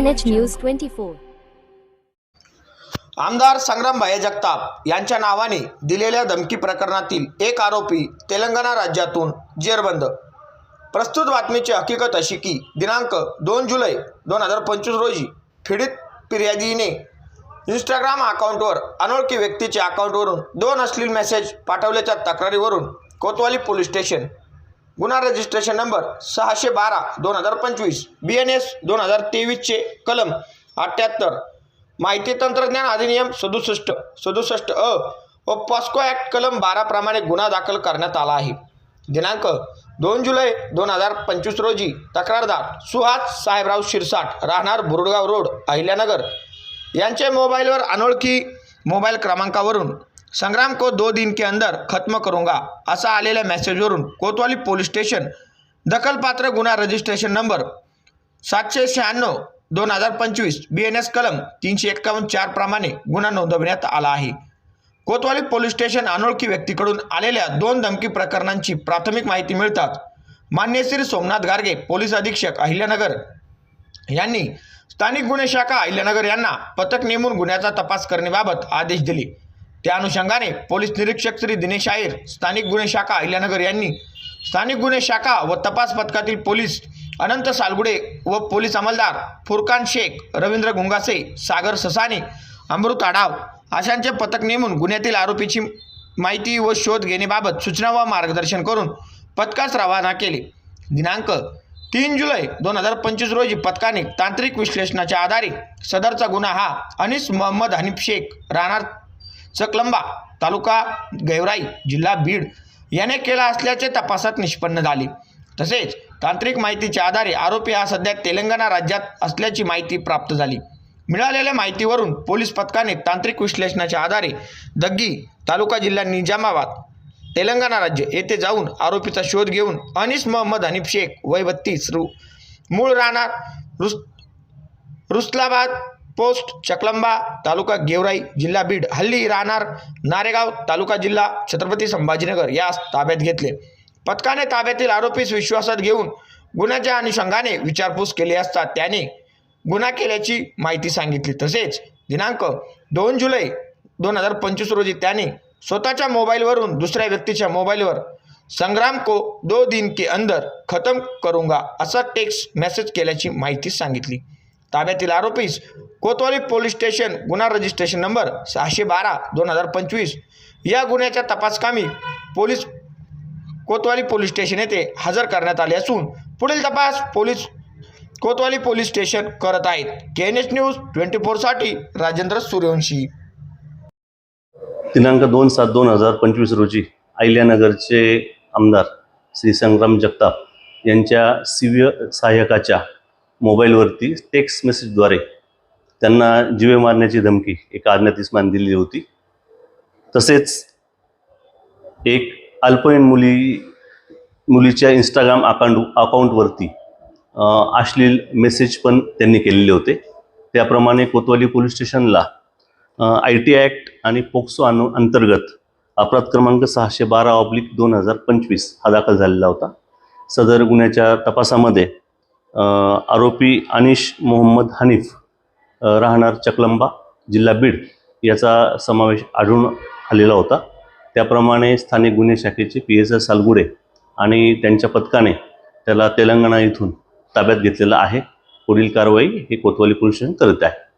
NH news twenty four आमदार संग्रामभाई जगताप यांच्या नावाने दिलेल्या धमकी प्रकरणातील एक आरोपी तेलंगणा राज्यातून जेरबंद. प्रस्तुत बातमीची हकीकत अशी की दिनांक दोन जुलै दोन हजार पंचवीस रोजी पीडित फिर्यादीने इंस्टाग्राम अकाउंटवर अनोळखी व्यक्तीच्या अकाउंटवरून दोन अश्लील मेसेज पाठवल्याच्या तक्रारीवरून कोतवाली पोलीस स्टेशन गुन्हा रजिस्ट्रेशन नंबर सहाशे बारा दोन हजार पंचवीस बी एन एस दोन हजार तेवीसचे कलम अठ्ठ्याहत्तर. माहिती तंत्रज्ञान अधिनियम सदुसष्ट सदुसष्ट अ व पॉस्को ॲक्ट कलम बाराप्रमाणे गुन्हा दाखल करण्यात आला आहे. दिनांक दोन जुलै दोन हजार पंचवीस रोजी तक्रारदार सुहास साहेबराव शिरसाट राहणार बुरडगाव रोड अहिल्यानगर यांच्या मोबाईलवर अनोळखी मोबाईल क्रमांकावरून संग्राम को दो दिन के अंदर खत्म करूंगा असा आलेल्या मेसेजवरून कोतवाली पोलीस स्टेशन दखलपात्र गुन्हा रजिस्ट्रेशन नंबर सातशे शहाण्णव दोन हजार पंचवीस बी एन एस कलम तीनशे एक्कावन्न चार प्रमाणे गुन्हा नोंदवण्यात आला आहे. कोतवाली पोलीस स्टेशन अनोळखी व्यक्तीकडून आलेल्या दोन धमकी प्रकरणांची प्राथमिक माहिती मिळतात. मान्य श्री सोमनाथ गार्गे पोलीस अधीक्षक अहिल्यानगर यांनी स्थानिक गुन्हे शाखा अहिल्यानगर यांना पथक नेमून गुन्ह्याचा तपास करण्याबाबत आदेश दिले. त्या अनुषंगाने पोलीस निरीक्षक श्री दिनेश आयर स्थानिक गुन्हे शाखा अहिल्यानगर यांनी स्थानिक गुन्हे शाखा व तपास पथकातील पोलीस अनंत सालगुडे व पोलीस अंमलदार फुरकान शेख रवींद्र गुंगासे सागर ससाने अमृत आढाव अशांचे पथक नेमून गुन्ह्यातील आरोपीची माहिती व शोध घेण्याबाबत सूचना व मार्गदर्शन करून पथकास रवाना केले. दिनांक तीन जुलै दोन हजार पंचवीस रोजी पथकाने तांत्रिक विश्लेषणाच्या आधारे सदरचा गुन्हा हा अनिस मोहम्मद हनीफ शेख राहणार चकलंबा तालुका गेवराई जिल्हा बीड याने केला असल्याचे तपासात निष्पन्न झाले. तसेच तांत्रिक माहितीच्या आधारे आरोपी हा सध्या तेलंगणा राज्यात असल्याची माहिती प्राप्त झाली. मिळालेल्या माहितीवरून पोलीस पथकाने तांत्रिक विश्लेषणाच्या आधारे दग्गी तालुका जिल्हा निजामाबाद तेलंगणा राज्य येथे जाऊन आरोपीचा शोध घेऊन अनिस मोहम्मद हनीफ शेख वय बत्तीस रु. मूळ राहणार रुस रुसलाबाद पोस्ट चकलंबा तालुका गेवराई जिल्हा बीड हल्ली राहणार नारेगाव तालुका जिल्हा छत्रपती संभाजीनगर यास ताब्यात घेतले. पथकाने ताब्यातील आरोपीस विश्वासात घेऊन गुन्ह्याच्या अनुषंगाने विचारपूस केली असता त्याने गुन्हा केल्याची माहिती सांगितली. तसेच दिनांक दोन जुलै दोन हजार पंचवीस रोजी त्याने स्वतःच्या मोबाईलवरून दुसऱ्या व्यक्तीच्या मोबाईलवर संग्राम को दो दिन के अंदर खतम करूंगा असा टेक्स्ट मेसेज केल्याची माहिती सांगितली. ताब्यातील आरोपीस कोतवाली पोलीस स्टेशन गुन्हा रजिस्ट्रेशन नंबर सहाशे बारा दोन हजार पंचवीस. या गुन्ह्याच्या तपासकामी पोलीस कोतवाली पोलीस स्टेशन येथे हजर करण्यात आले असून पुढील तपास पोलीस कोतवाली पोलीस स्टेशन करत आहेत. K N H news twenty फोरसाठी Rajendra Suryavanshi. दिनांक दोन सात दोन हजार पंचवीस रोजी अहिल्यानगरचे आमदार श्री संग्राम जगताप यांच्या सिव्य सहाय्यकाच्या मोबाईलवरती टेक्स्ट मेसेजद्वारे त्यांना जीवे मारण्याची धमकी एका अज्ञात इस्मान दिली होती. तसेच एक अल्पवयीन मुली मुलीच्या इंस्टाग्राम अकाउंट अकाउंटवरती अश्लील मेसेज पण त्यांनी केलेले होते. त्याप्रमाणे कोतवाली पोलीस स्टेशनला आय टी ॲक्ट आणि पोक्सो अनु अंतर्गत अपराध क्रमांक सहाशे बारा ऑब्लिक दोन हजार पंचवीस हा दाखल झालेला होता. सदर गुन्ह्याच्या तपासामध्ये आरोपी अनिश मोहम्मद हनीफ राहणार चकलंबा जिल्हा बीड याचा समावेश आढळून आलेला होता. त्याप्रमाणे स्थानिक गुन्हे शाखेचे पी एस एस सालगुडे आणि त्यांच्या पथकाने त्याला तेलंगणा इथून ताब्यात घेतलेला आहे. पुढील कारवाई हे कोतवाली पोलीस करत आहे.